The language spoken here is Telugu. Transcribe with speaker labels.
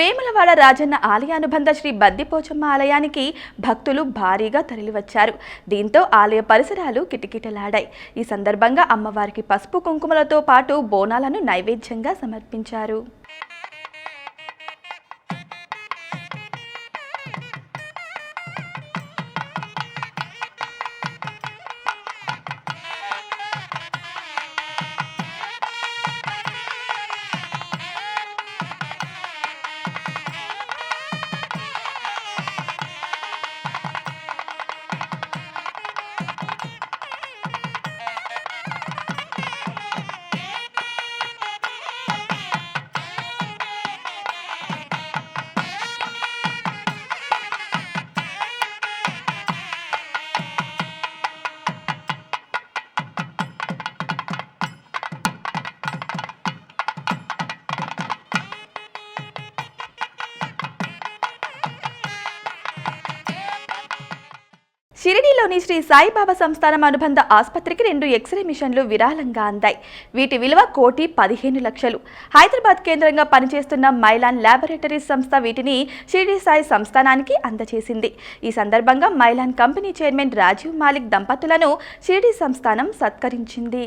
Speaker 1: వేములవాడ రాజన్న ఆలయానుబంధ శ్రీ బద్దిపోచమ్మ ఆలయానికి భక్తులు భారీగా తరలివచ్చారు. దీంతో ఆలయ పరిసరాలు కిటకిటలాడాయి. ఈ సందర్భంగా అమ్మవారికి పసుపు కుంకుమలతో పాటు బోనాలను నైవేద్యంగా సమర్పించారు. షిరిడీలోని శ్రీ సాయిబాబా సంస్థానం అనుబంధ ఆసుపత్రికి రెండు ఎక్స్రే మిషన్లు విరాళంగా అందాయి. వీటి విలువ కోటి పదిహేను లక్షలు. హైదరాబాద్ కేంద్రంగా పనిచేస్తున్న మైలాన్ ల్యాబొరేటరీస్ సంస్థ వీటిని షిరిడీ సాయి సంస్థానానికి అందజేసింది. ఈ సందర్భంగా Mylan company chairman Rajiv Malik దంపతులను షిరిడీ సంస్థానం సత్కరించింది.